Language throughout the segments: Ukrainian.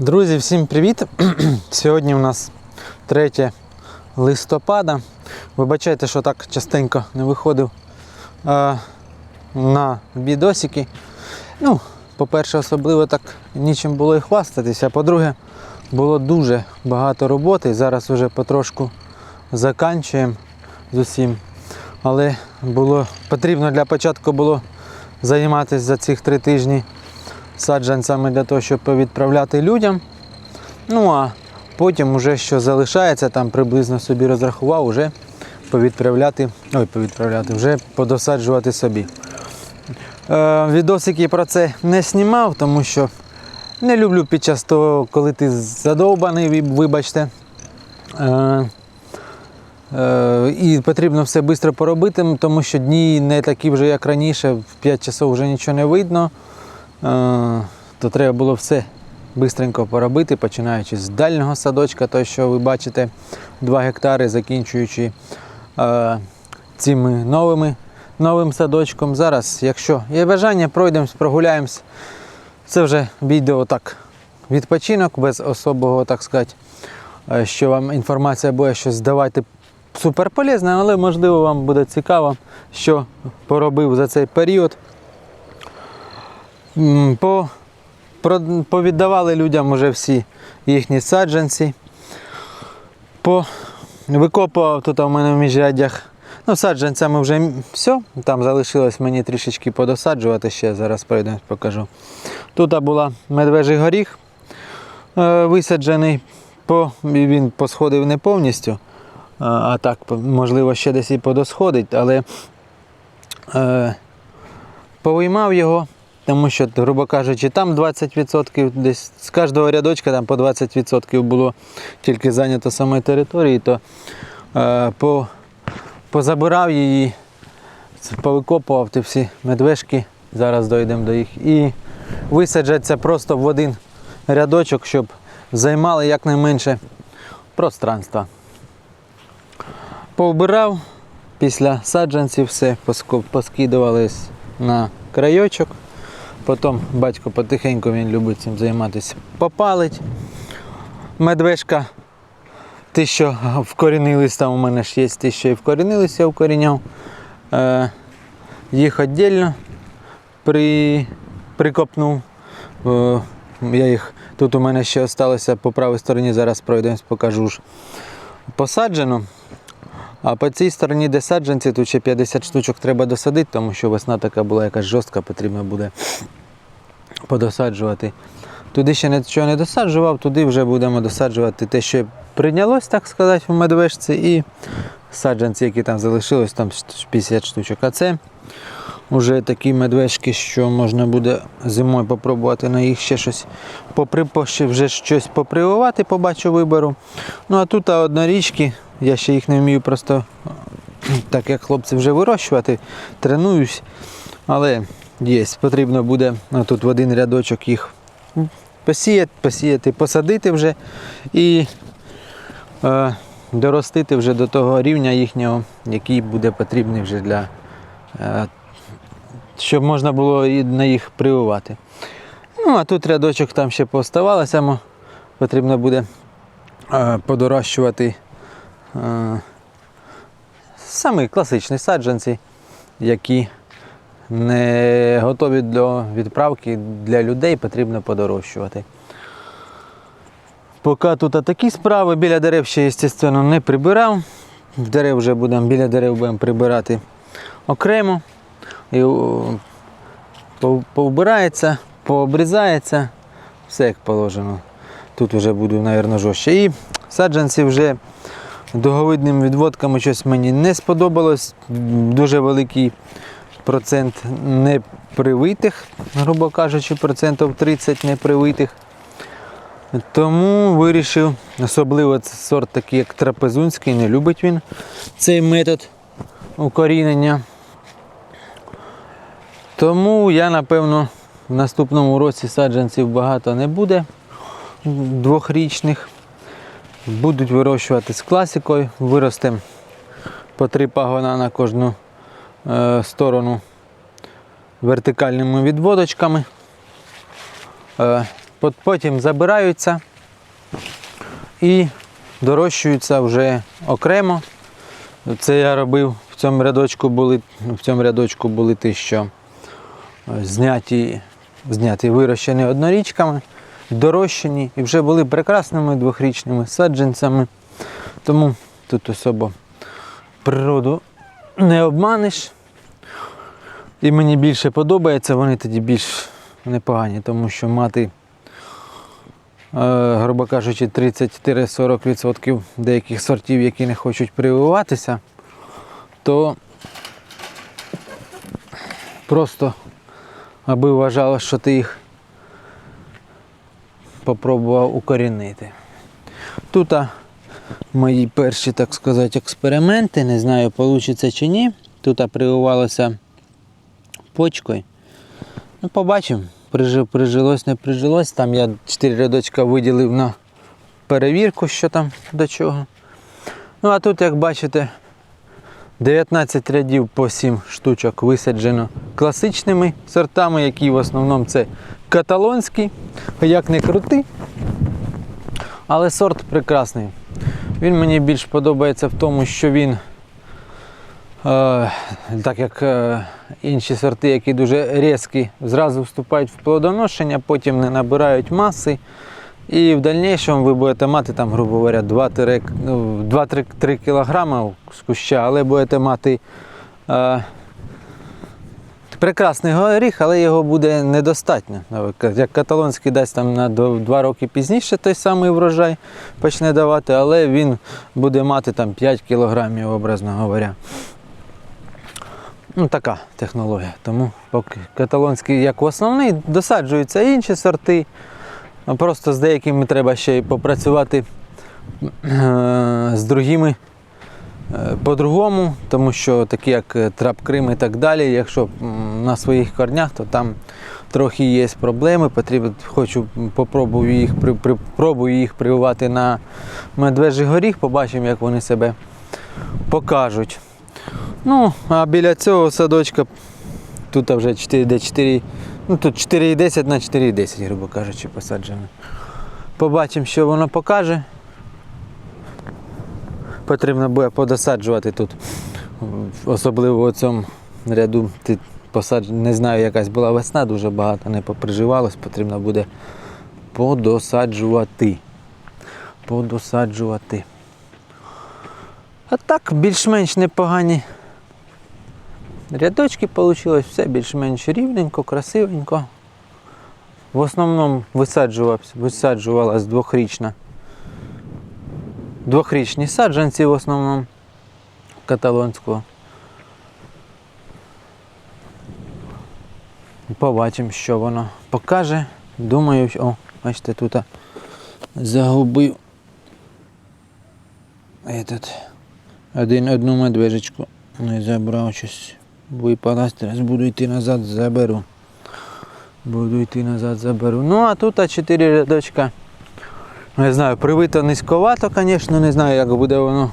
Друзі, всім привіт! Сьогодні у нас 3 листопада. Вибачайте, що так частенько не виходив е, на відосики. Ну, по-перше, особливо так нічим було і хвастатися. А по-друге, було дуже багато роботи. Зараз вже потрошку заканчуємо з усім. Але було потрібно для початку було займатися за цих три тижні саджанцями для того, щоб відправляти людям. Ну а потім, уже що залишається, там приблизно собі розрахував, вже повідправляти, ой, повідправляти, вже подосаджувати собі. Е, відосики про це не знімав, тому що не люблю під час того, коли ти задовбаний, вибачте. Е, Е, І потрібно все швидко поробити, тому що дні не такі вже, як раніше, в 5 часов вже нічого не видно. То треба було все швидко поробити, починаючи з дальнього садочка, той, що ви бачите, 2 гектари, закінчуючи е, цими новими новим садочком. Зараз, якщо є бажання, пройдемось, прогуляємось. Це вже відео так, відпочинок, без особого, так сказати, що вам інформація буде щось давати суперполезна, але можливо вам буде цікаво, що поробив за цей період. По, повіддавали людям вже всі їхні саджанці. По, викопував тут у мене в міжряддях. Ну, саджанцями вже все. Там залишилось мені трішечки подосаджувати ще, зараз пройдемо, покажу. Тут була медвежий горіх е, висаджений, по, він посходив не повністю. А, а так, можливо, ще десь і подосходить, але е, повиймав його, тому що, грубо кажучи, там 20%, десь з кожного рядочка там по 20% було тільки зайнято самої території, то е, по, позабирав її, повикопував ті всі медвежки, зараз дійдемо до їх, і висаджаться просто в один рядочок, щоб займали якнайменше пространства. Повбирав, після саджанців все поскидувались на крайочок. Потім батько потихеньку він любить цим займатися. Попалить. Медвежка, ті, що вкорінились, там у мене ж є ті, що і вкорінилися, я вкоріняв. Е, їх віддільно при, прикопнув. Е, я їх, тут у мене ще залишилося по правій стороні, зараз пройдемось, покажу. Посаджено. А по цій стороні, де саджанці, тут ще 50 штучок треба досадити, тому що весна така була якась жорстка, потрібно буде подосаджувати. Туди ще нічого не досаджував, туди вже будемо досаджувати те, що прийнялось, так сказати, в медвежці, і саджанці, які там залишились, там 50 штучок. А це вже такі медвежки, що можна буде зимою попробувати на їх ще щось попри, ще вже щось попрививати, побачу виберу. Ну а тут однорічки, я ще їх не вмію просто так як хлопці вже вирощувати, тренуюсь. Але є, потрібно буде тут в один рядочок їх посіяти, посіяти, посадити вже і е, доростити вже до того рівня їхнього, який буде потрібний вже для. Е, щоб можна було і на їх прививати. Ну, а тут рядочок там ще поставалося, потрібно буде е, подорощувати е, самі класичні саджанці, які не готові до відправки для людей, потрібно подорощувати. Поки тут такі справи, біля дерев ще, звісно, не прибирав. Дерев вже будемо, біля дерев будемо прибирати окремо. І повбирається, пообрізається, все як положено. Тут вже буду, мабуть, жорстче. І саджанці вже дуговидними відводками щось мені не сподобалось. Дуже великий процент непривитих, грубо кажучи, процентів 30 непривитих. Тому вирішив, особливо це сорт такий, як трапезунський, не любить він цей метод укорінення. Тому я, напевно, в наступному році саджанців багато не буде двохрічних. Будуть вирощувати з класикою, виростемо по три пагона на кожну е, сторону вертикальними відводочками. Е, Потім забираються і дорощуються вже окремо. Це я робив в цьому рядочку були, в цьому рядочку були ті, що е, зняті, зняті вирощені однорічками, дорощені і вже були прекрасними двохрічними саджанцями. Тому тут особо природу не обманеш. І мені більше подобається, вони тоді більш непогані, тому що мати, е, грубо кажучи, 30-40% деяких сортів, які не хочуть прививатися, то просто аби вважалось, що ти їх попробував укорінити. Тут мої перші, так сказати, експерименти, не знаю, вийде чи ні. Тут прививалося почкою. Ну, побачимо, прижи- прижилось, не прижилось. Там я 4 рядочка виділив на перевірку, що там до чого. Ну а тут, як бачите, 19 рядів по 7 штучок висаджено класичними сортами, які в основному це каталонські, як не крути. Але сорт прекрасний. Він мені більш подобається в тому, що він, е, так як е, інші сорти, які дуже різкі, зразу вступають в плодоношення, потім не набирають маси. І в дальнішому ви будете мати, там, грубо говоря, 2-3 ну, 2-3 кг з куща, але будете мати е, прекрасний горіх, але його буде недостатньо. Як каталонський дасть там на 2 роки пізніше той самий врожай почне давати, але він буде мати там 5 кілограмів, образно говоря. Ну, така технологія. Тому поки каталонський як основний, досаджуються інші сорти. Просто з деякими треба ще й попрацювати е, з другими по-другому, тому що такі як е, трап Крим і так далі, якщо на своїх корнях, то там трохи є проблеми. Потрібно, хочу попробую їх, при, при, пробую їх прививати на медвежий горіх, побачимо, як вони себе покажуть. Ну, а біля цього садочка тут вже 4, 4, ну тут 4,10 на 4,10, грубо кажучи, посаджено. Побачимо, що воно покаже. Потрібно буде подосаджувати тут, особливо у цьому ряду. Ти посадж... Не знаю, якась була весна, дуже багато не поприживалось, потрібно буде подосаджувати. Подосаджувати. А так, більш-менш непогані рядочки вийшло, все більш-менш рівненько, красивенько. В основному висаджувався, висаджувалась двохрічна. Двохрічні саджанці в основному каталонського. Побачимо, що воно покаже. Думаю, о, бачите, тут загубив этот, один, одну медвежечку не забрав щось. Випала, зараз буду йти назад, заберу. Буду йти назад, заберу. Ну, а тут 4 рядочка. Не знаю, привито низьковато, звісно, не знаю, як буде воно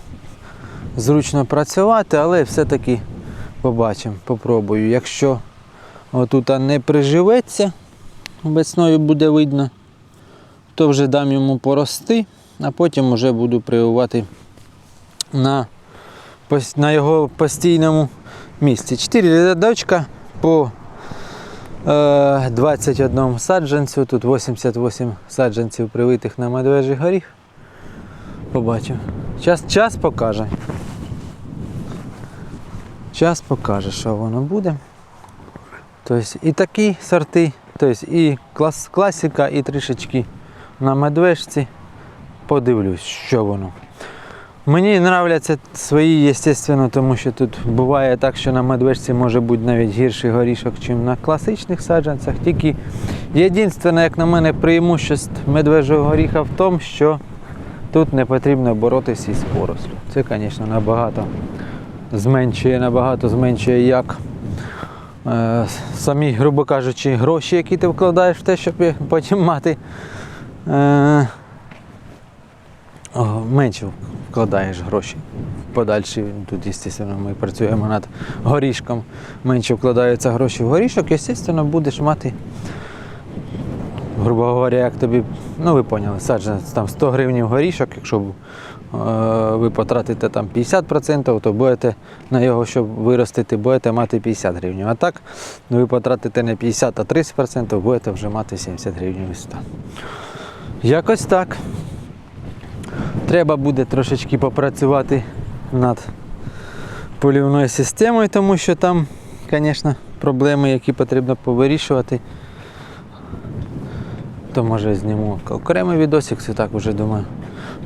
зручно працювати, але все-таки побачимо, попробую. Якщо отут не приживеться, весною буде видно, то вже дам йому порости, а потім вже буду прививати на, на його постійному місці. Чотири рядочка по 21 саджанцю. Тут 88 саджанців привитих на медвежий горіх. Побачимо. Час, час покаже. Час покаже, що воно буде. Тобто і такі сорти, тобто і клас, класика, і трішечки на медвежці. Подивлюсь, що воно. Мені подобаються свої, звісно, тому що тут буває так, що на медвежці може бути навіть гірший горішок, ніж на класичних саджанцях. Тільки єдине, як на мене, преимущество медвежого горіха в тому, що тут не потрібно боротися із порослю. Це, звісно, набагато зменшує, набагато зменшує як е, самі, грубо кажучи, гроші, які ти вкладаєш в те, щоб потім мати. Е, менше вкладаєш гроші в подальші. Тут, звісно, ми працюємо над горішком. Менше вкладаються гроші в горішок, звісно, будеш мати грубо говоря, як тобі, ну ви поняли, саджанець там 100 гривень горішок, якщо е, ви потратите там 50%, то будете на його, щоб виростити, будете мати 50 гривень. А так ви потратите не 50, а 30%, будете вже мати 70 гривень Якось так. Треба буде трошечки попрацювати над полівною системою, тому що там, звісно, проблеми, які потрібно повирішувати. То може зніму окремий відосик, це так вже думаю.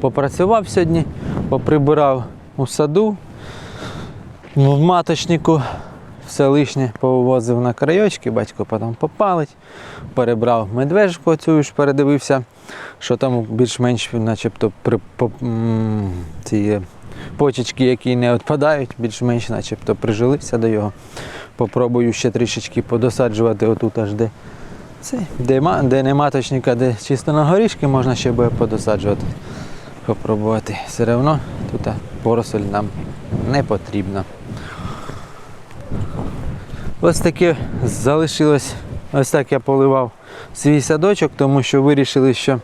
Попрацював сьогодні, поприбирав у саду, в маточнику, все лишнє повозив на крайочки, батько потім попалить, перебрав медвежку цю ж передивився, що там більш-менш начебто при, по, ці почечки, які не відпадають, більш-менш начебто прижилися до його. Попробую ще трішечки подосаджувати отут аж де. Це, де, де не маточника, де чисто на горішки можна ще буде подосаджувати. Попробувати. Все одно тут поросль нам не потрібна. Ось таке залишилось. Ось так я поливав свій садочок, тому що вирішили, що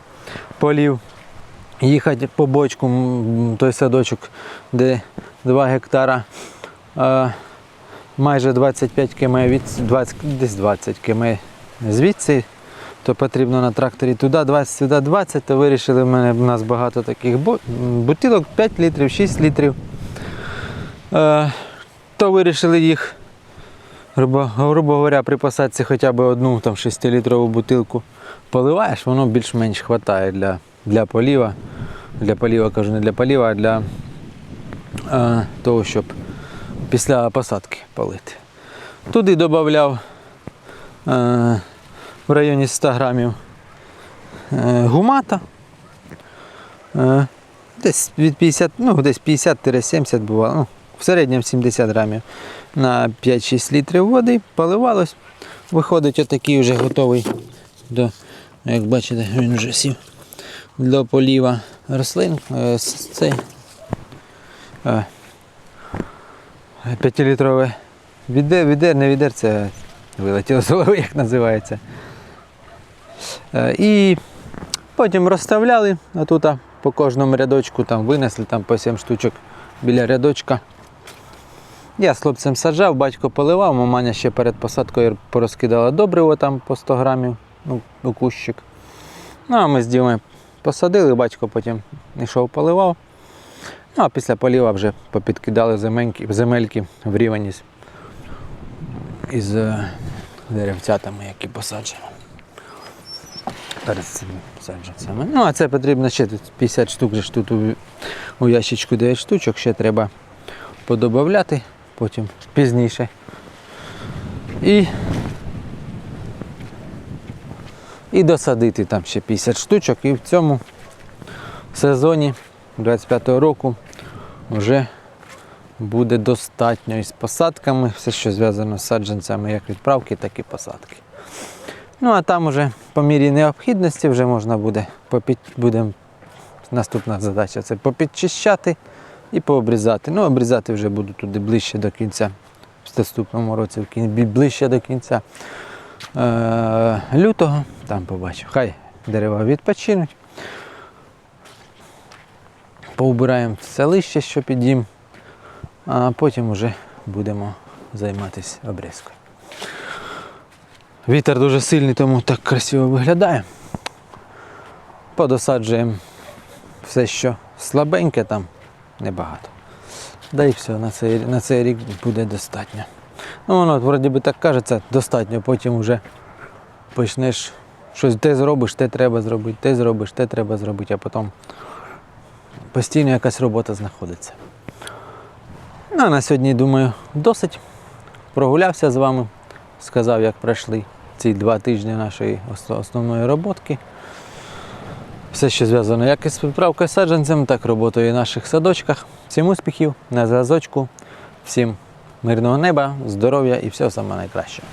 полів їхати по бочку, той садочок, де 2 гектара. майже 25 км від 20, десь 20 км звідси, то потрібно на тракторі туди 20, сюди 20, то вирішили в мене в нас багато таких бутилок 5 літрів, 6 літрів. То вирішили їх, грубо, грубо говоря, при посадці хоча б одну там 6-літрову бутилку поливаєш, воно більш-менш вистачає для, для поліва. Для поліва, кажу, не для поліва, а для е, того, щоб після посадки полити. Туди додавав е, в районі 100 грамів е, гумата. Десь від 50, ну десь 50-70 бувало. Ну, в середньому 70 грамів на 5-6 літрів води поливалось. Виходить отакий вже готовий до, як бачите, він вже сів до поліва рослин. Е, с- е, 5-літрове відер, відер, не відер, це вилетіло з голови, як називається. Е, І потім розставляли а, по кожному рядочку, там винесли там по 7 штучок біля рядочка. Я з хлопцем саджав, батько поливав, маманя ще перед посадкою порозкидала добриво там по 100 грамів ну, у кущик. Ну, а ми з Дімою посадили, батько потім йшов поливав. Ну, а після поліва вже попідкидали земельки, земельки в рівень із, е, деревцятами, які посаджені. Перед цими саджанцями. Ну, а це потрібно ще тут 50 штук, же ж тут у, у ящичку 9 штучок, ще треба подобавляти потім пізніше. І, і досадити там ще 50 штучок. І в цьому сезоні 25-го року вже буде достатньо із посадками, все, що зв'язано з саджанцями, як відправки, так і посадки. Ну а там уже по мірі необхідності вже можна буде попід... будем... наступна задача це попідчищати і пообрізати. Ну, обрізати вже буду туди ближче до кінця. В наступному році ближче до кінця е... лютого. Там побачу. Хай дерева відпочинуть. Поубираємо все лище, що під а потім вже будемо займатися обрізкою. Вітер дуже сильний, тому так красиво виглядає. Подосаджуємо все, що слабеньке там, небагато. Да і все, на цей, на цей рік буде достатньо. Ну, воно вроді би так кажеться, достатньо, потім вже почнеш щось те зробиш, те треба зробити, те зробиш, те треба зробити, а потім постійно якась робота знаходиться. Ну, а на сьогодні, думаю, досить. Прогулявся з вами, сказав, як пройшли ці два тижні нашої основної роботки. Все, що зв'язано як із відправкою саджанцем, так і роботою в наших садочках. Всім успіхів, на зв'язочку, всім мирного неба, здоров'я і всього самого найкращого.